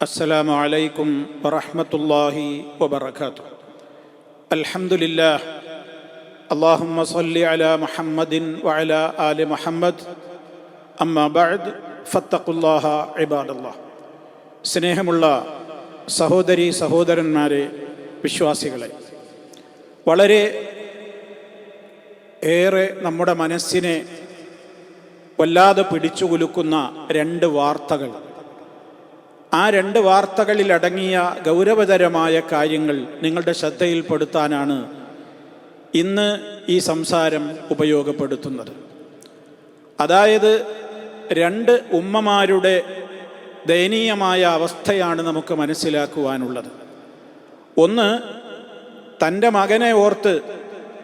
السلام عليكم ورحمة الله وبركاته الحمد لله اللهم صل على محمد وعلى آل محمد أما بعد فاتقوا الله عباد الله സ്നേഹമുള്ള സഹോദരി സഹോദരന്മാരെ വിശ്വാസികളെ വളരെ ഏറെ നമ്മുടെ മനസ്സിനെ വല്ലാതെ പിടിച്ചു കുലുക്കുന്ന രണ്ട് വാർത്തകൾ ആ രണ്ട് വാർത്തകളിൽ അടങ്ങിയ ഗൗരവതരമായ കാര്യങ്ങൾ നിങ്ങളുടെ ശ്രദ്ധയിൽപ്പെടുത്താനാണ് ഇന്ന് ഈ സംസാരം ഉപയോഗപ്പെടുത്തുന്നത്. അതായത് രണ്ട് ഉമ്മമാരുടെ ദയനീയമായ അവസ്ഥയാണ് നമുക്ക് മനസ്സിലാക്കുവാനുള്ളത്. ഒന്ന് തന്റെ മകനെ ഓർത്ത്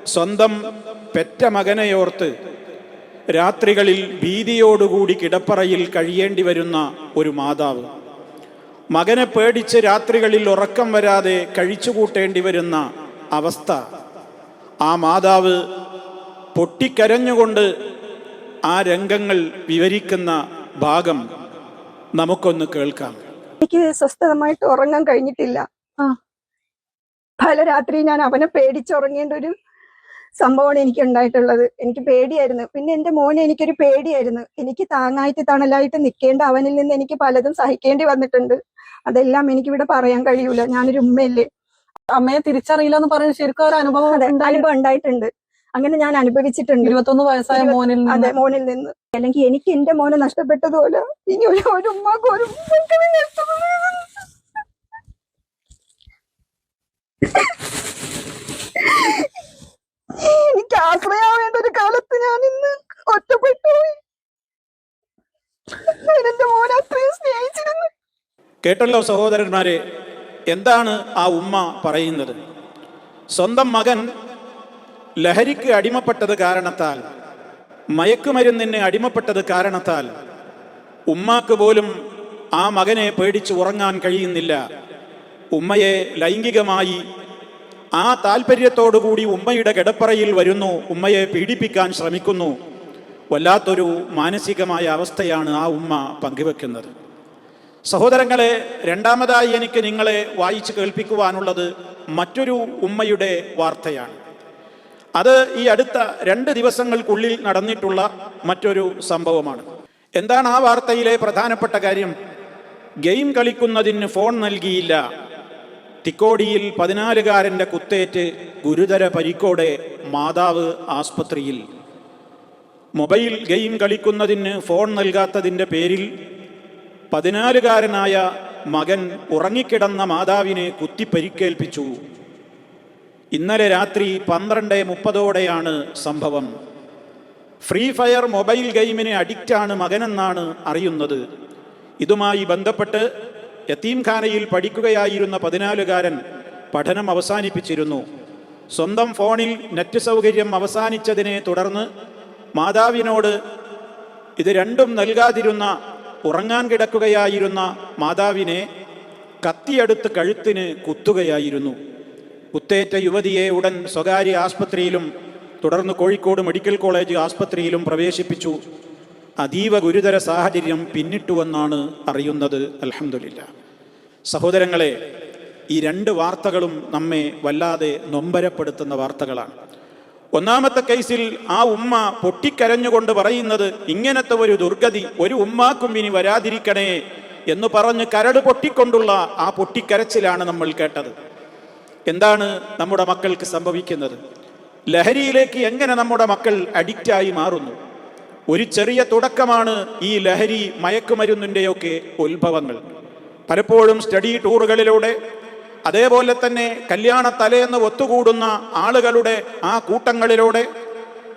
സ്വന്തം പെറ്റ മകനെ ഓർത്ത് രാത്രികളിൽ ഭീതിയോടുകൂടി കിടപ്പറയിൽ കഴിയേണ്ടി വരുന്ന ഒരു മാതാവ്. മകനെ പേടിച്ച് രാത്രികളിൽ ഉറക്കം വരാതെ കഴിച്ചുകൂട്ടേണ്ടി വരുന്ന അവസ്ഥ. ആ മാതാവ് പൊട്ടിക്കരഞ്ഞുകൊണ്ട് ആ രംഗങ്ങൾ വിവരിക്കുന്ന ഭാഗം നമുക്കൊന്ന് കേൾക്കാം. എനിക്ക് സ്വസ്ഥതമായിട്ട് ഉറങ്ങാൻ കഴിഞ്ഞിട്ടില്ല. പല രാത്രി ഞാൻ അവനെ പേടിച്ചുറങ്ങേണ്ട ഒരു സംഭവമാണ് എനിക്ക് ഉണ്ടായിട്ടുള്ളത്. എനിക്ക് പേടിയായിരുന്നു. പിന്നെ എന്റെ മോനെ എനിക്കൊരു പേടിയായിരുന്നു. എനിക്ക് താങ്ങായിട്ട് തണലായിട്ട് നിൽക്കേണ്ട അവനിൽ നിന്ന് എനിക്ക് പലതും സഹിക്കേണ്ടി വന്നിട്ടുണ്ട്. അതെല്ലാം എനിക്കിവിടെ പറയാൻ കഴിയൂല. ഞാനൊരു ഉമ്മയല്ലേ. അമ്മയെ തിരിച്ചറിയില്ല എന്ന് പറയുന്നത് ശരിക്കും ഒരു അനുഭവം അനുഭവം ഉണ്ടായിട്ടുണ്ട്. അങ്ങനെ ഞാൻ അനുഭവിച്ചിട്ടുണ്ട്. ഇരുപത്തൊന്ന് വയസ്സായ മോനിൽ അതെ മോനിൽ നിന്ന്. അല്ലെങ്കിൽ എനിക്ക് എന്റെ മോനെ നഷ്ടപ്പെട്ടതുപോലെ ഇനി ഒരു ഒരു ഉമ്മക്ക് ഒരു എനിക്ക് ആശ്രയാവേണ്ട ഒരു കാലത്ത് ഞാൻ ഇന്ന് ഒറ്റപ്പെട്ടു പോയി. എന്റെ മോനെ അത്രയും സ്നേഹിച്ചിരുന്നു. കേട്ടല്ലോ സഹോദരന്മാരെ എന്താണ് ആ ഉമ്മ പറയുന്നത്? സ്വന്തം മകൻ ലഹരിക്ക് അടിമപ്പെട്ടത് കാരണത്താൽ മയക്കുമരുന്നിന് അടിമപ്പെട്ടത് കാരണത്താൽ ഉമ്മാക്ക് പോലും ആ മകനെ പേടിച്ച് ഉറങ്ങാൻ കഴിയുന്നില്ല. ഉമ്മയെ ലൈംഗികമായി ആ താല്പര്യത്തോടുകൂടി ഉമ്മയുടെ കിടപ്പറയിൽ വരുന്നു ഉമ്മയെ പീഡിപ്പിക്കാൻ ശ്രമിക്കുന്നു. വല്ലാത്തൊരു മാനസികമായ അവസ്ഥയാണ് ആ ഉമ്മ പങ്കുവെക്കുന്നത്. സഹോദരങ്ങളെ രണ്ടാമതായി എനിക്ക് നിങ്ങളെ വായിച്ച് കേൾപ്പിക്കുവാനുള്ളത് മറ്റൊരു ഉമ്മയുടെ വാർത്തയാണ്. അത് ഈ അടുത്ത രണ്ട് ദിവസങ്ങൾക്കുള്ളിൽ നടന്നിട്ടുള്ള മറ്റൊരു സംഭവമാണ്. എന്താണ് ആ വാർത്തയിലെ പ്രധാനപ്പെട്ട കാര്യം? ഗെയിം കളിക്കുന്നതിന് ഫോൺ നൽകിയില്ല. തിക്കോടിയിൽ പതിനാലുകാരന്റെ കുത്തേറ്റ് ഗുരുതര പരിക്കോടെ മാതാവ് ആസ്പത്രിയിൽ. മൊബൈൽ ഗെയിം കളിക്കുന്നതിന് ഫോൺ നൽകാത്തതിന്റെ പേരിൽ പതിനാലുകാരനായ മകൻ ഉറങ്ങിക്കിടന്ന മാതാവിനെ കുത്തിപ്പരിക്കേൽപ്പിച്ചു. ഇന്നലെ രാത്രി പന്ത്രണ്ട് മുപ്പതോടെയാണ് സംഭവം. ഫ്രീ ഫയർ മൊബൈൽ ഗെയിമിന് അഡിക്റ്റാണ് മകനെന്നാണ് അറിയുന്നത്. ഇതുമായി ബന്ധപ്പെട്ട് യത്തീംഖാനയിൽ പഠിക്കുകയായിരുന്ന പതിനാലുകാരൻ പഠനം അവസാനിപ്പിച്ചിരുന്നു. സ്വന്തം ഫോണിൽ നെറ്റ് സൗകര്യം അവസാനിച്ചതിനെ തുടർന്ന് മാതാവിനോട് ഇത് രണ്ടും നൽകാതിരുന്ന ഉറങ്ങാൻ കിടക്കുകയായിരുന്ന മാതാവിനെ കത്തിയെടുത്ത് കഴുത്തിന് കുത്തുകയായിരുന്നു. കുത്തേറ്റ യുവതിയെ ഉടൻ സ്വകാര്യ ആസ്പത്രിയിലും തുടർന്ന് കോഴിക്കോട് മെഡിക്കൽ കോളേജ് ആസ്പത്രിയിലും പ്രവേശിപ്പിച്ചു. അതീവ ഗുരുതര സാഹചര്യം പിന്നിട്ടുവെന്നാണ് അറിയുന്നത്. അലഹമില്ല സഹോദരങ്ങളെ ഈ രണ്ട് വാർത്തകളും നമ്മെ വല്ലാതെ നൊമ്പരപ്പെടുത്തുന്ന വാർത്തകളാണ്. ഒന്നാമത്തെ കേസിൽ ആ ഉമ്മ പൊട്ടിക്കരഞ്ഞുകൊണ്ട് പറയുന്നത് ഇങ്ങനത്തെ ഒരു ദുർഗതി ഒരു ഉമ്മാക്കും ഇനി വരാതിരിക്കണേ എന്ന് പറഞ്ഞ് കരട് പൊട്ടിക്കൊണ്ടുള്ള ആ പൊട്ടിക്കരച്ചിലാണ് നമ്മൾ കേട്ടത്. എന്താണ് നമ്മുടെ മക്കൾക്ക് സംഭവിക്കുന്നത്? ലഹരിയിലേക്ക് എങ്ങനെ നമ്മുടെ മക്കൾ അഡിക്റ്റായി മാറുന്നു? ഒരു ചെറിയ തുടക്കമാണ് ഈ ലഹരി മയക്കുമരുന്നിന്റെയൊക്കെ ഉത്ഭവങ്ങൾ. പലപ്പോഴും സ്റ്റഡി ടൂറുകളിലൂടെ അതേപോലെ തന്നെ കല്യാണ തലേന്ന് ഒത്തുകൂടുന്ന ആളുകളുടെ ആ കൂട്ടങ്ങളിലൂടെ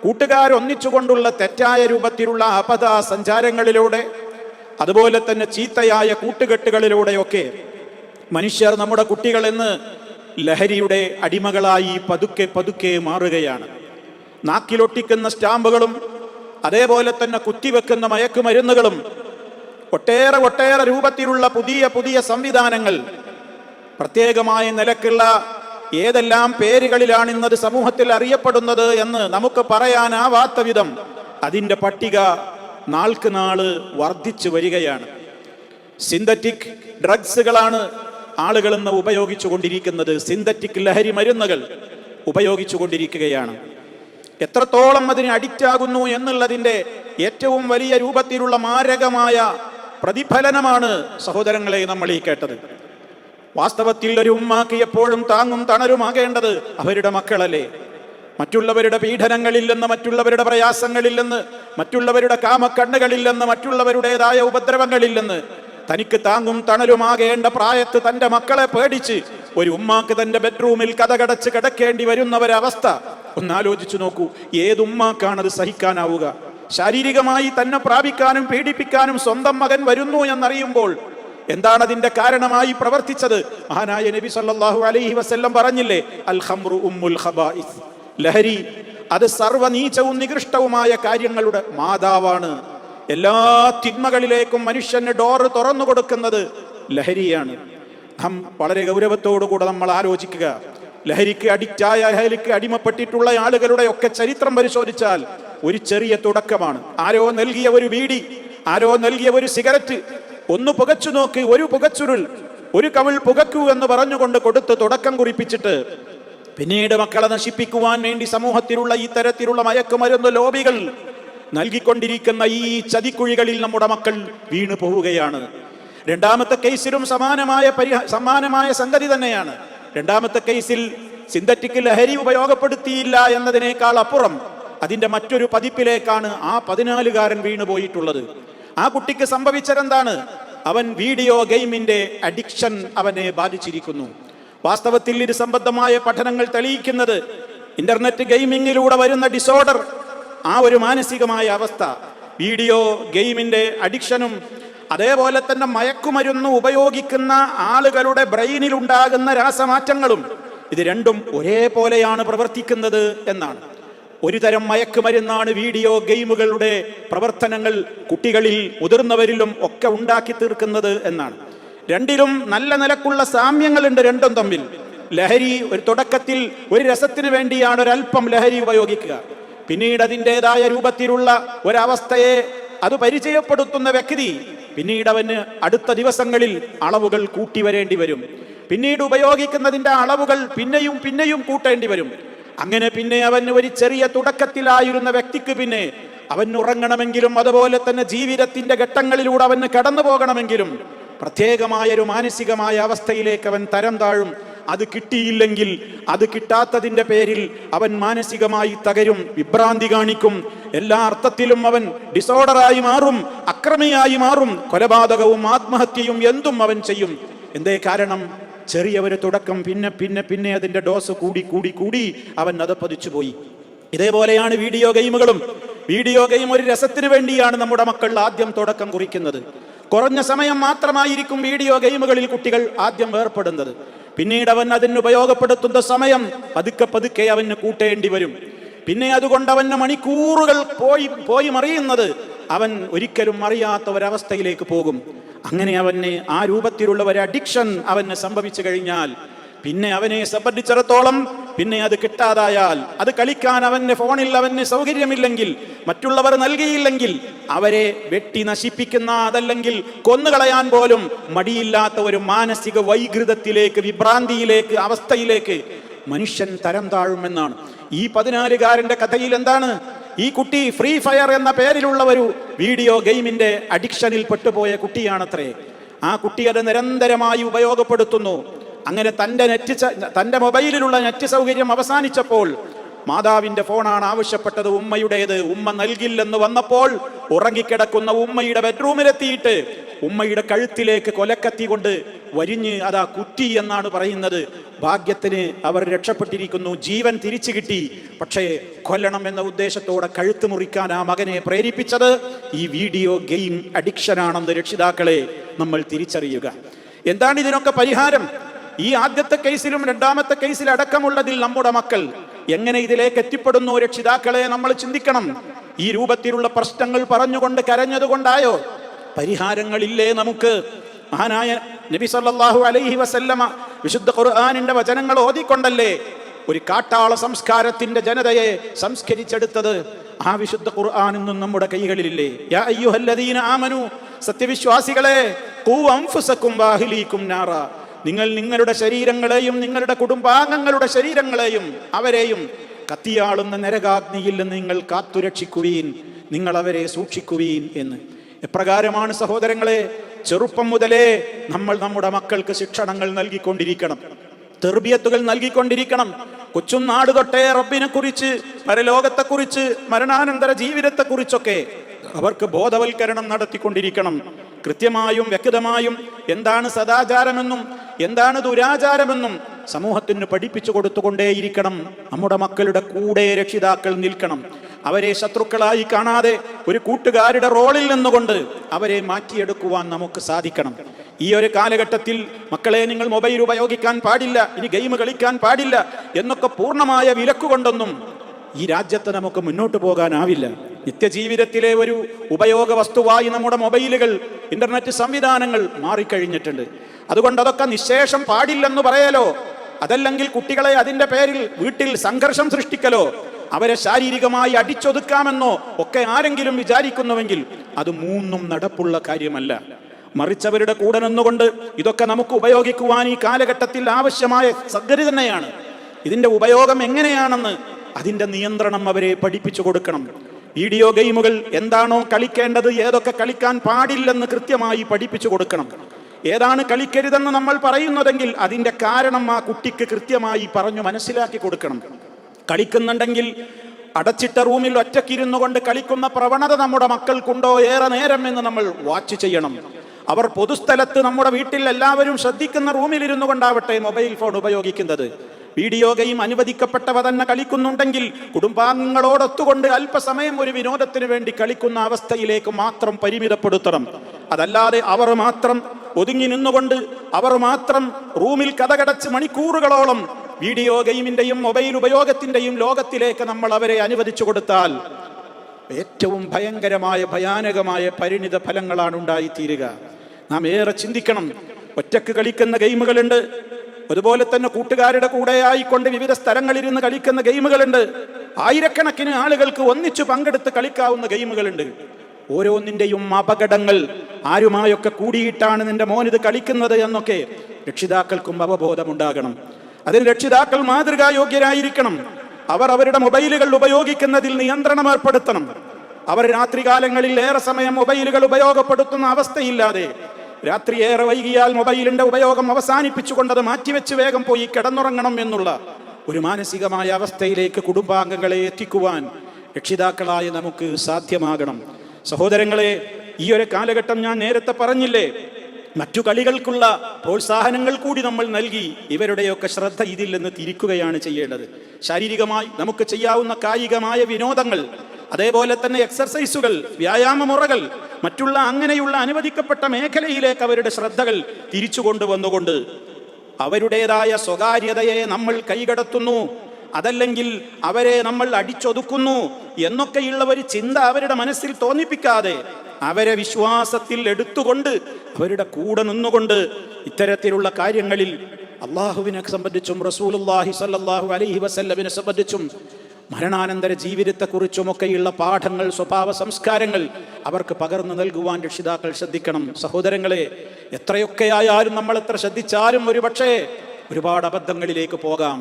കൂട്ടുകാരൊന്നിച്ചുകൊണ്ടുള്ള തെറ്റായ രൂപത്തിലുള്ള അപഥ സഞ്ചാരങ്ങളിലൂടെ അതുപോലെ തന്നെ ചീത്തയായ കൂട്ടുകെട്ടുകളിലൂടെയൊക്കെ മനുഷ്യർ നമ്മുടെ കുട്ടികളെന്ന് ലഹരിയുടെ അടിമകളായി പതുക്കെ പതുക്കെ മാറുകയാണ്. നാക്കിലൊട്ടിക്കുന്ന സ്റ്റാമ്പുകളും അതേപോലെ തന്നെ കുത്തിവെക്കുന്ന മയക്കുമരുന്നുകളും ഒട്ടേറെ ഒട്ടേറെ രൂപത്തിലുള്ള പുതിയ പുതിയ സംവിധാനങ്ങൾ പ്രത്യേകമായ നിലക്കുള്ള ഏതെല്ലാം പേരുകളിലാണ് ഇന്നത് സമൂഹത്തിൽ അറിയപ്പെടുന്നത് എന്ന് നമുക്ക് പറയാനാവാത്ത വിധം അതിന്റെ പട്ടിക നാൾക്ക് നാൾ വർദ്ധിച്ചു വരികയാണ്. സിന്തറ്റിക് ഡ്രഗ്സുകളാണ് ആളുകൾ ഇന്ന് ഉപയോഗിച്ചു കൊണ്ടിരിക്കുന്നത് സിന്തറ്റിക് ലഹരി മരുന്നുകൾ ഉപയോഗിച്ചു കൊണ്ടിരിക്കുകയാണ് എത്രത്തോളം അതിന് അഡിക്റ്റ് ആകുന്നു എന്നുള്ളതിന്റെ ഏറ്റവും വലിയ രൂപത്തിലുള്ള മാരകമായ പ്രതിഫലനമാണ് സഹോദരങ്ങളെ നമ്മൾ ഈ കേട്ടത്. വാസ്തവത്തിൽ ഒരു ഉമ്മാക്ക് എപ്പോഴും താങ്ങും തണരുമാകേണ്ടത് അവരുടെ മക്കളല്ലേ? മറ്റുള്ളവരുടെ പീഡനങ്ങളിൽ നിന്ന് മറ്റുള്ളവരുടെ പ്രയാസങ്ങളിൽ നിന്ന് മറ്റുള്ളവരുടെ കാമക്കണ്ണുകളിൽ നിന്ന് മറ്റുള്ളവരുടേതായ ഉപദ്രവങ്ങളിൽ നിന്ന് തനിക്ക് താങ്ങും തണലുമാകേണ്ട പ്രായത്ത് തന്റെ മക്കളെ പേടിച്ച് ഒരു ഉമ്മാക്ക് തന്റെ ബെഡ്റൂമിൽ കഥകടച്ച് കിടക്കേണ്ടി വരുന്ന ഒരവസ്ഥ ഒന്നാലോചിച്ചു നോക്കൂ. ഏതുമ്മാക്കാണത് സഹിക്കാനാവുക? ശാരീരികമായി തന്നെ പ്രാപിക്കാനും പീഡിപ്പിക്കാനും സ്വന്തം മകൻ വരുന്നു എന്നറിയുമ്പോൾ എന്താണ് അതിന്റെ കാരണമായി പ്രവർത്തിച്ചത്? മഹാനായ നബി സല്ലല്ലാഹു അലൈഹി വസല്ലം പറഞ്ഞില്ലേ അൽ ഖംറു ഉമ്മുൽ ഖബായിസ്. ലഹരി അത് സർവനീചവും നികൃഷ്ടവുമായ കാര്യങ്ങളുടെ മാതാവാണ്. എല്ലാ തിന്മകളിലേക്കും മനുഷ്യന് ഡോറ് തുറന്നു കൊടുക്കുന്നത് ലഹരിയാണ്. നാം വളരെ ഗൗരവത്തോടുകൂടെ നമ്മൾ ആലോചിക്കുക. ലഹരിക്ക് അഡിക്റ്റായ ലഹരിക്ക് അടിമപ്പെട്ടിട്ടുള്ള ആളുകളുടെ ഒക്കെ ചരിത്രം പരിശോധിച്ചാൽ ഒരു ചെറിയ തുടക്കമാണ്. ആരോ നൽകിയ ഒരു ബീഡി ആരോ നൽകിയ ഒരു സിഗരറ്റ് ഒന്ന് പുകച്ചു നോക്കി ഒരു പുകച്ചുരുൾ ഒരു കവിൾ പുകക്കൂ എന്ന് പറഞ്ഞുകൊണ്ട് കൊടുത്ത് തുടക്കം കുറിപ്പിച്ചിട്ട് പിന്നീട് മക്കളെ നശിപ്പിക്കുവാൻ വേണ്ടി സമൂഹത്തിലുള്ള ഈ തരത്തിലുള്ള മയക്കുമരുന്ന് ലോബികൾ നൽകിക്കൊണ്ടിരിക്കുന്ന ഈ ചതിക്കുഴികളിൽ നമ്മുടെ മക്കൾ വീണു പോവുകയാണ്. രണ്ടാമത്തെ കേസിലും സമാനമായ പരിഹ സമാനമായ സംഗതി തന്നെയാണ്. രണ്ടാമത്തെ കേസിൽ സിന്തറ്റിക് ലഹരി ഉപയോഗപ്പെടുത്തിയില്ല എന്നതിനേക്കാൾ അപ്പുറം അതിന്റെ മറ്റൊരു പതിപ്പിലേക്കാണ് ആ പതിനാലുകാരൻ വീണു പോയിട്ടുള്ളത് ആ കുട്ടിക്ക് സംഭവിച്ചതെന്താണ്? അവൻ വീഡിയോ ഗെയിമിന്റെ അഡിക്ഷൻ അവനെ ബാധിച്ചിരിക്കുന്നു. വാസ്തവത്തിൽ ഇത് സംബന്ധമായ പഠനങ്ങൾ തെളിയിക്കുന്നത് ഇന്റർനെറ്റ് ഗെയിമിങ്ങിലൂടെ വരുന്ന ഡിസോർഡർ ആ ഒരു മാനസികമായ അവസ്ഥ. വീഡിയോ ഗെയിമിന്റെ അഡിക്ഷനും അതേപോലെ തന്നെ മയക്കുമരുന്ന് ഉപയോഗിക്കുന്ന ആളുകളുടെ ബ്രെയിനിൽ ഉണ്ടാകുന്ന രാസമാറ്റങ്ങളും ഇത് രണ്ടും ഒരേപോലെയാണ് പ്രവർത്തിക്കുന്നത് എന്നാണ്. ഒരു തരം മയക്കുമരുന്നാണ് വീഡിയോ ഗെയിമുകളുടെ പ്രവർത്തനങ്ങൾ കുട്ടികളിൽ മുതിർന്നവരിലും ഒക്കെ ഉണ്ടാക്കി തീർക്കുന്നത് എന്നാണ്. രണ്ടിലും നല്ല നിലക്കുള്ള സാമ്യങ്ങളുണ്ട് രണ്ടും തമ്മിൽ. ലഹരി ഒരു തുടക്കത്തിൽ ഒരു രസത്തിന് വേണ്ടിയാണ് ഒരല്പം ലഹരി ഉപയോഗിക്കുക. പിന്നീട് അതിന്റെതായ രൂപത്തിലുള്ള ഒരവസ്ഥയെ അത് പരിചയപ്പെടുത്തുന്ന വ്യക്തി പിന്നീട് അവന് അടുത്ത ദിവസങ്ങളിൽ അളവുകൾ കൂട്ടി വരേണ്ടി വരും. പിന്നീട് ഉപയോഗിക്കുന്നതിന്റെ അളവുകൾ പിന്നെയും പിന്നെയും കൂട്ടേണ്ടി വരും. അങ്ങനെ പിന്നെ അവന് ഒരു ചെറിയ തുടക്കത്തിലായിരുന്ന വ്യക്തിക്ക് പിന്നെ അവൻ ഉറങ്ങണമെങ്കിലും അതുപോലെ തന്നെ ജീവിതത്തിന്റെ ഘട്ടങ്ങളിലൂടെ അവന് കടന്നു പോകണമെങ്കിലും പ്രത്യേകമായ ഒരു മാനസികമായ അവസ്ഥയിലേക്ക് അവൻ തരം താഴും. അത് കിട്ടിയില്ലെങ്കിൽ അത് കിട്ടാത്തതിന്റെ പേരിൽ അവൻ മാനസികമായി തകരും വിഭ്രാന്തി കാണിക്കും. എല്ലാ അർത്ഥത്തിലും അവൻ ഡിസോർഡറായി മാറും അക്രമിയായി മാറും കൊലപാതകവും ആത്മഹത്യയും എന്തും അവൻ ചെയ്യും. എന്തേ കാരണം? ചെറിയ ഒരു തുടക്കം പിന്നെ പിന്നെ പിന്നെ അതിന്റെ ഡോസ് കൂടി കൂടി കൂടി അവൻ അതപ്പതിച്ചു പോയി ഇതേപോലെയാണ് വീഡിയോ ഗെയിമുകളും. വീഡിയോ ഗെയിം ഒരു രസത്തിന് വേണ്ടിയാണ് നമ്മുടെ മക്കൾ ആദ്യം തുടക്കം കുറിക്കുന്നത്. കുറഞ്ഞ സമയം മാത്രമായിരിക്കും വീഡിയോ ഗെയിമുകളിൽ കുട്ടികൾ ആദ്യം ഏർപ്പെടുന്നത് പിന്നീട് അവൻ അതിന് ഉപയോഗപ്പെടുത്തുന്ന സമയം പതുക്കെ പതുക്കെ അവന് കൂട്ടേണ്ടി വരും. പിന്നെ അതുകൊണ്ട് അവന് മണിക്കൂറുകൾ പോയി പോയി മറിയുന്നത് അവൻ ഒരിക്കലും അറിയാത്ത ഒരവസ്ഥയിലേക്ക് പോകും. അങ്ങനെ അവന് ആ രൂപത്തിലുള്ള ഒരു അഡിക്ഷൻ അവന് സംഭവിച്ചു കഴിഞ്ഞാൽ പിന്നെ അവനെ സംബന്ധിച്ചിടത്തോളം പിന്നെ അത് കിട്ടാതായാൽ അത് കളിക്കാൻ അവന്റെ ഫോണിൽ അവന് സൗകര്യമില്ലെങ്കിൽ മറ്റുള്ളവർ നൽകിയില്ലെങ്കിൽ അവരെ വെട്ടി നശിപ്പിക്കുന്ന അതല്ലെങ്കിൽ കൊന്നുകളയാൻ പോലും മടിയില്ലാത്ത ഒരു മാനസിക വൈകൃതത്തിലേക്ക് വിഭ്രാന്തിയിലേക്ക് അവസ്ഥയിലേക്ക് മനുഷ്യൻ തരം താഴുമെന്നാണ്. ഈ പതിനാലുകാരന്റെ കഥയിൽ എന്താണ്? ഈ കുട്ടി ഫ്രീ ഫയർ എന്ന പേരിലുള്ള ഒരു വീഡിയോ ഗെയിമിന്റെ അഡിക്ഷനിൽ പെട്ടുപോയ കുട്ടിയാണത്രേ. ആ കുട്ടി അത് നിരന്തരമായി ഉപയോഗപ്പെടുത്തുന്നു. അങ്ങനെ തന്റെ നെറ്റ് തന്റെ മൊബൈലിലുള്ള നെറ്റ് സൗകര്യം അവസാനിച്ചപ്പോൾ മാതാവിന്റെ ഫോണാണ് ആവശ്യപ്പെട്ടത് ഉമ്മയുടേത്. ഉമ്മ നൽകില്ലെന്ന് വന്നപ്പോൾ ഉറങ്ങിക്കിടക്കുന്ന ഉമ്മയുടെ ബെഡ്റൂമിലെത്തിയിട്ട് ഉമ്മയുടെ കഴുത്തിലേക്ക് കൊലക്കത്തി കൊണ്ട് വരിഞ്ഞ് അതാ കുറ്റി എന്നാണ് പറയുന്നത്. ഭാഗ്യത്തിന് അവർ രക്ഷപ്പെട്ടിരിക്കുന്നു. ജീവൻ തിരിച്ചു കിട്ടി. പക്ഷേ കൊല്ലണം എന്ന ഉദ്ദേശത്തോടെ കഴുത്ത് മുറിക്കാൻ ആ മകനെ പ്രേരിപ്പിച്ചത് ഈ വീഡിയോ ഗെയിം അഡിക്ഷനാണെന്ന് രക്ഷിതാക്കളെ നമ്മൾ തിരിച്ചറിയുക. എന്താണ് ഇതിനൊക്കെ പരിഹാരം? ഈ ആദ്യത്തെ കേസിലും രണ്ടാമത്തെ കേസിൽ അടക്കമുള്ളതിൽ നമ്മുടെ മക്കൾ എങ്ങനെ ഇതിലേക്ക് എത്തിപ്പെടുന്നു രക്ഷിതാക്കളെ നമ്മൾ ചിന്തിക്കണം. ഈ രൂപത്തിലുള്ള പ്രശ്നങ്ങൾ പറഞ്ഞുകൊണ്ട് കരഞ്ഞതുകൊണ്ടായോ? പരിഹാരങ്ങളില്ലേ നമുക്ക്? മഹാനായ നബി സല്ലാഹു അലൈഹി വസല്ലമ വിശുദ്ധ ഖുർആാനിന്റെ വചനങ്ങൾ ഓതിക്കൊണ്ടല്ലേ ഒരു കാട്ടാള സംസ്കാരത്തിന്റെ ജനതയെ സംസ്കരിച്ചെടുത്തത്? ആ വിശുദ്ധ ഖുർആൻ നമ്മുടെ കൈകളിലില്ലേ. യാ അയ്യുഹല്ലദീന ആമനു സത്യവിശ്വാസികളെ വാഹിലീക്കും നാറ. നിങ്ങൾ നിങ്ങളുടെ ശരീരങ്ങളെയും നിങ്ങളുടെ കുടുംബാംഗങ്ങളുടെ ശരീരങ്ങളെയും അവരെയും കത്തിയാളുന്ന നരകാഗ്നിയിൽ നിന്ന് നിങ്ങൾ കാത്തുരക്ഷിക്കുവീൻ നിങ്ങൾ അവരെ സൂക്ഷിക്കുവീൻ എന്ന്. എപ്രകാരമാണ് സഹോദരങ്ങളെ ചെറുപ്പം മുതലേ നമ്മൾ നമ്മുടെ മക്കൾക്ക് ശിക്ഷണങ്ങൾ നൽകിക്കൊണ്ടിരിക്കണം. തെർബിയത്തുകൾ നൽകിക്കൊണ്ടിരിക്കണം. കൊച്ചും നാട് തൊട്ടേ റബ്ബിനെ കുറിച്ച് പരലോകത്തെക്കുറിച്ച് മരണാനന്തര ജീവിതത്തെ ജീവിതത്തെക്കുറിച്ചൊക്കെ അവർക്ക് ബോധവൽക്കരണം നടത്തിക്കൊണ്ടിരിക്കണം. കൃത്യമായും വ്യക്തമായും എന്താണ് സദാചാരമെന്നും എന്താണ് ദുരാചാരമെന്നും സമൂഹത്തിന് പഠിപ്പിച്ചു കൊടുത്തുകൊണ്ടേയിരിക്കണം. നമ്മുടെ മക്കളുടെ കൂടെ രക്ഷിതാക്കൾ നിൽക്കണം. അവരെ ശത്രുക്കളായി കാണാതെ ഒരു കൂട്ടുകാരുടെ റോളിൽ നിന്നുകൊണ്ട് അവരെ മാറ്റിയെടുക്കുവാൻ നമുക്ക് സാധിക്കണം. ഈ ഒരു കാലഘട്ടത്തിൽ മക്കളെ നിങ്ങൾ മൊബൈൽ ഉപയോഗിക്കാൻ പാടില്ല ഇനി ഗെയിം കളിക്കാൻ പാടില്ല എന്നൊക്കെ പൂർണമായ വിലക്കുകൊണ്ടൊന്നും ഈ രാജ്യത്ത് നമുക്ക് മുന്നോട്ട് പോകാനാവില്ല. നിത്യജീവിതത്തിലെ ഒരു ഉപയോഗ വസ്തുവായി നമ്മുടെ മൊബൈലുകൾ ഇന്റർനെറ്റ് സംവിധാനങ്ങൾ മാറിക്കഴിഞ്ഞിട്ടുണ്ട്. അതുകൊണ്ട് അതൊക്കെ നിശേഷം പാടില്ലെന്ന് പറയാലോ? അതല്ലെങ്കിൽ കുട്ടികളെ അതിന്റെ പേരിൽ വീട്ടിൽ സംഘർഷം സൃഷ്ടിക്കലോ? അവരെ ശാരീരികമായി അടിച്ചൊതുക്കാമെന്നോ ഒക്കെ ആരെങ്കിലും വിചാരിക്കുന്നുവെങ്കിൽ അത് മൂന്നും നടപ്പുള്ള കാര്യമല്ല. മറിച്ചവരുടെ കൂടെ നിന്നുകൊണ്ട് ഇതൊക്കെ നമുക്ക് ഉപയോഗിക്കുവാൻ ഈ കാലഘട്ടത്തിൽ ആവശ്യമായ സദ്ഗതി തന്നെയാണ്. ഇതിന്റെ ഉപയോഗം എങ്ങനെയാണെന്ന് അതിന്റെ നിയന്ത്രണം അവരെ പഠിപ്പിച്ചു കൊടുക്കണം. വീഡിയോ ഗെയിമുകൾ എന്താണോ കളിക്കേണ്ടത് ഏതൊക്കെ കളിക്കാൻ പാടില്ലെന്ന് കൃത്യമായി പഠിപ്പിച്ചു കൊടുക്കണം. ഏതാണ് കളിക്കരുതെന്ന് നമ്മൾ പറയുന്നതെങ്കിൽ അതിന്റെ കാരണം ആ കുട്ടിക്ക് കൃത്യമായി പറഞ്ഞു മനസ്സിലാക്കി കൊടുക്കണം. കളിക്കുന്നുണ്ടെങ്കിൽ അടച്ചിട്ട റൂമിൽ ഒറ്റക്കിരുന്നു കൊണ്ട് കളിക്കുന്ന പ്രവണത നമ്മുടെ മക്കൾക്കുണ്ടോ? ഏറെ നേരം എന്ന് നമ്മൾ വാച്ച് ചെയ്യണം. അവർ പൊതുസ്ഥലത്ത് നമ്മുടെ വീട്ടിൽ എല്ലാവരും ശ്രദ്ധിക്കുന്ന റൂമിൽ ഇരുന്നു കൊണ്ടാവട്ടെ മൊബൈൽ ഫോൺ ഉപയോഗിക്കുന്നത്. വീഡിയോ ഗെയിം അനുവദിക്കപ്പെട്ടവ തന്നെ കളിക്കുന്നുണ്ടെങ്കിൽ കുടുംബാംഗങ്ങളോടൊത്തുകൊണ്ട് അല്പസമയം ഒരു വിനോദത്തിന് വേണ്ടി കളിക്കുന്ന അവസ്ഥയിലേക്ക് മാത്രം പരിമിതപ്പെടുത്തണം. അതല്ലാതെ അവർ മാത്രം ഒതുങ്ങി നിന്നുകൊണ്ട് അവർ മാത്രം റൂമിൽ കഥകടച്ച് മണിക്കൂറുകളോളം വീഡിയോ ഗെയിമിന്റെയും മൊബൈൽ ഉപയോഗത്തിന്റെയും ലോകത്തിലേക്ക് നമ്മൾ അവരെ അനുവദിച്ചു കൊടുത്താൽ ഏറ്റവും ഭയങ്കരമായ ഭയാനകമായ പരിണിത ഫലങ്ങളാണ് ഉണ്ടായിത്തീരുക. നാം ഏറെ ചിന്തിക്കണം. ഒറ്റയ്ക്ക് കളിക്കുന്ന ഗെയിമുകളുണ്ട്. അതുപോലെ തന്നെ കൂട്ടുകാരുടെ കൂടെ ആയിക്കൊണ്ട് വിവിധ സ്ഥലങ്ങളിരുന്ന് കളിക്കുന്ന ഗെയിമുകളുണ്ട്. ആയിരക്കണക്കിന് ആളുകൾക്ക് ഒന്നിച്ചു പങ്കെടുത്ത് കളിക്കാവുന്ന ഗെയിമുകളുണ്ട്. ഓരോന്നിന്റെയും അപകടങ്ങൾ ആരുമായൊക്കെ കൂടിയിട്ടാണ് നിന്റെ മോനിത് കളിക്കുന്നത് എന്നൊക്കെ രക്ഷിതാക്കൾക്കും അവബോധമുണ്ടാകണം. അതിന് രക്ഷിതാക്കൾ മാതൃകായോഗ്യരായിരിക്കണം. അവർ അവരുടെ മൊബൈലുകൾ ഉപയോഗിക്കുന്നതിൽ നിയന്ത്രണം ഏർപ്പെടുത്തണം. അവർ രാത്രികാലങ്ങളിൽ ഏറെ സമയം മൊബൈലുകൾ ഉപയോഗപ്പെടുത്തുന്ന അവസ്ഥയില്ലാതെ രാത്രി ഏറെ വൈകിയാൽ മൊബൈലിന്റെ ഉപയോഗം അവസാനിപ്പിച്ചുകൊണ്ട് അത് മാറ്റിവെച്ച് വേഗം പോയി കിടന്നുറങ്ങണം എന്നുള്ള ഒരു മാനസികമായ അവസ്ഥയിലേക്ക് കുടുംബാംഗങ്ങളെ എത്തിക്കുവാൻ രക്ഷിതാക്കളായ നമുക്ക് സാധ്യമാകണം. സഹോദരങ്ങളെ ഈ ഒരു കാലഘട്ടം ഞാൻ നേരത്തെ പറഞ്ഞില്ലേ? മറ്റു കളികൾക്കുള്ള പ്രോത്സാഹനങ്ങൾ കൂടി നമ്മൾ നൽകി ഇവരുടെയൊക്കെ ശ്രദ്ധ ഇതിൽ നിന്ന് തിരിക്കുകയാണ് ചെയ്യേണ്ടത്. ശാരീരികമായി നമുക്ക് ചെയ്യാവുന്ന കായികമായ വിനോദങ്ങൾ അതേപോലെ തന്നെ എക്സർസൈസുകൾ വ്യായാമ മുറകൾ മറ്റുള്ള അങ്ങനെയുള്ള അനുവദിക്കപ്പെട്ട മേഖലയിലേക്ക് അവരുടെ ശ്രദ്ധകൾ തിരിച്ചു കൊണ്ടുവന്നുകൊണ്ട് അവരുടേതായ സ്വകാര്യതയെ നമ്മൾ കൈകടത്തുന്നു. അതല്ലെങ്കിൽ അവരെ നമ്മൾ അടിച്ചൊതുക്കുന്നു എന്നൊക്കെയുള്ള ഒരു ചിന്ത അവരുടെ മനസ്സിൽ തോന്നിപ്പിക്കാതെ അവരെ വിശ്വാസത്തിൽ എടുത്തുകൊണ്ട് അവരുടെ കൂടെ നിന്നുകൊണ്ട് ഇത്തരത്തിലുള്ള കാര്യങ്ങളിൽ അള്ളാഹുവിനെ സംബന്ധിച്ചും റസൂലുല്ലാഹി സല്ലാഹു അലൈഹി വസല്ലമിനെ സംബന്ധിച്ചും മരണാനന്തര ജീവിതത്തെക്കുറിച്ചുമൊക്കെയുള്ള പാഠങ്ങൾ സ്വഭാവ സംസ്കാരങ്ങൾ അവർക്ക് പകർന്നു നൽകുവാൻ രക്ഷിതാക്കൾ ശ്രദ്ധിക്കണം. സഹോദരങ്ങളെ എത്രയൊക്കെ ആയാലും നമ്മൾ എത്ര ശ്രദ്ധിച്ചാലും ഒരുപക്ഷേ ഒരുപാട് അബദ്ധങ്ങളിലേക്ക് പോകാം.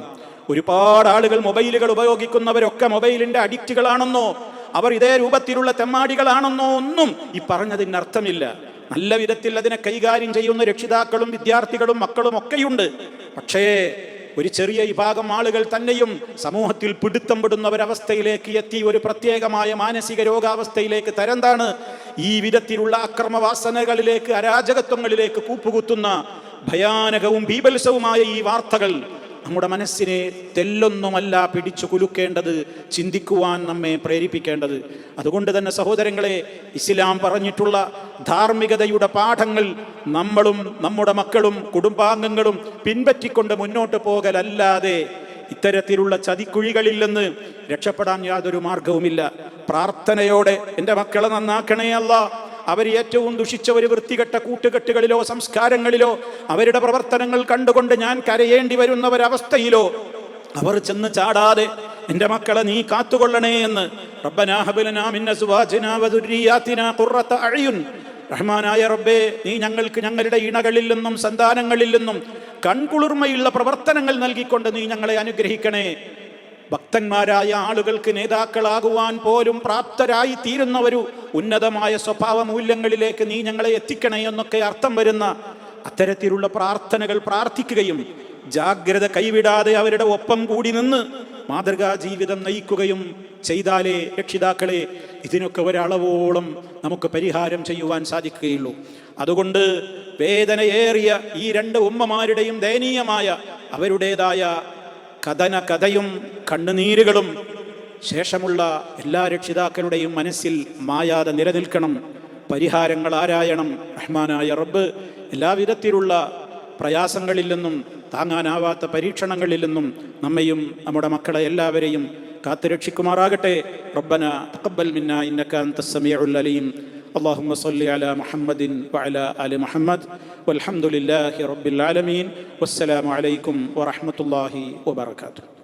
ഒരുപാട് ആളുകൾ മൊബൈലുകൾ ഉപയോഗിക്കുന്നവരൊക്കെ മൊബൈലിന്റെ അഡിക്റ്റുകളാണെന്നോ അവർ ഇതേ രൂപത്തിലുള്ള തെമ്മാടികളാണെന്നോ ഒന്നും ഈ പറഞ്ഞതിന് അർത്ഥമില്ല. നല്ല വിധത്തിൽ അതിനെ കൈകാര്യം ചെയ്യുന്ന രക്ഷിതാക്കളും വിദ്യാർത്ഥികളും മക്കളും ഒക്കെയുണ്ട്. പക്ഷേ ഒരു ചെറിയ വിഭാഗം ആളുകൾ തന്നെയും സമൂഹത്തിൽ പിടുത്തം പെടുന്ന ഒരവസ്ഥയിലേക്ക് എത്തി ഒരു പ്രത്യേകമായ മാനസിക രോഗാവസ്ഥയിലേക്ക് തരംതാണ്. ഈ വിധത്തിലുള്ള അക്രമവാസനകളിലേക്ക് അരാജകത്വങ്ങളിലേക്ക് കൂപ്പുകുത്തുന്ന ഭയാനകവും ഭീപത്സവുമായ ഈ വാർത്തകൾ. നമ്മുടെ മനസ്സിനെ തെല്ലൊന്നുമല്ല പിടിച്ചു കുലുക്കേണ്ടത് ചിന്തിക്കുവാൻ നമ്മെ പ്രേരിപ്പിക്കേണ്ടത്. അതുകൊണ്ട് തന്നെ സഹോദരങ്ങളെ ഇസ്ലാം പറഞ്ഞിട്ടുള്ള ധാർമ്മികതയുടെ പാഠങ്ങൾ നമ്മളും നമ്മുടെ മക്കളും കുടുംബാംഗങ്ങളും പിൻപറ്റിക്കൊണ്ട് മുന്നോട്ട് പോകലല്ലാതെ ഇത്തരത്തിലുള്ള ചതിക്കുഴികളിൽ നിന്ന് രക്ഷപ്പെടാൻ യാതൊരു മാർഗവുമില്ല. പ്രാർത്ഥനയോടെ എന്റെ മക്കളെ നന്നാക്കണേ അല്ല അവർ ഏറ്റവും ദുഷിച്ച ഒരു വൃത്തികെട്ട കൂട്ടുകെട്ടുകളിലോ സംസ്കാരങ്ങളിലോ അവരുടെ പ്രവർത്തനങ്ങൾ കണ്ടുകൊണ്ട് ഞാൻ കരയേണ്ടി വരുന്ന ഒരവസ്ഥയിലോ അവർ ചെന്ന് ചാടാതെ എന്റെ മക്കളെ നീ കാത്തുകൊള്ളണേ എന്ന് റഹ്മാനായ റബ്ബേ നീ ഞങ്ങൾക്ക് ഞങ്ങളുടെ ഇണകളിൽ നിന്നും സന്താനങ്ങളിൽ നിന്നും കൺകുളിർമയുള്ള പ്രവർത്തനങ്ങൾ നൽകിക്കൊണ്ട് നീ ഞങ്ങളെ അനുഗ്രഹിക്കണേ ഭക്തന്മാരായ ആളുകൾക്ക് നേതാക്കളാകുവാൻ പോലും പ്രാപ്തരായി തീരുന്നവരു ഉന്നതമായ സ്വഭാവ മൂല്യങ്ങളിലേക്ക് നീ ഞങ്ങളെ എത്തിക്കണേ എന്നൊക്കെ അർത്ഥം വരുന്ന അത്തരത്തിലുള്ള പ്രാർത്ഥനകൾ പ്രാർത്ഥിക്കുകയും ജാഗ്രത കൈവിടാതെ അവരുടെ ഒപ്പം കൂടി നിന്ന് മാതൃകാ ജീവിതം നയിക്കുകയും ചെയ്താലേ രക്ഷിതാക്കളെ ഇതിനൊക്കെ ഒരളവോളം നമുക്ക് പരിഹാരം ചെയ്യുവാൻ സാധിക്കുകയുള്ളൂ. അതുകൊണ്ട് വേദനയേറിയ ഈ രണ്ട് ഉമ്മമാരുടെയും ദയനീയമായ അവരുടേതായ കഥന കഥയും കണ്ണുനീരുകളും ശേഷമുള്ള എല്ലാ രക്ഷിതാക്കളുടെയും മനസ്സിൽ മായാതെ നിലനിൽക്കണം. പരിഹാരങ്ങൾ ആരായണം? റഹ്മാനായ റബ്ബ് എല്ലാവിധത്തിലുള്ള പ്രയാസങ്ങളിൽ നിന്നും താങ്ങാനാവാത്ത പരീക്ഷണങ്ങളിൽ നിന്നും നമ്മയും നമ്മുടെ മക്കളെ എല്ലാവരെയും കാത്തുരക്ഷിക്കുമാറാകട്ടെ. റബ്ബന തഖബ്ബൽ മിന്ന ഇന്നക അൻത സമീഉൽ അലീം. اللهم صل على محمد وعلى ال محمد والحمد لله رب العالمين والسلام عليكم ورحمه الله وبركاته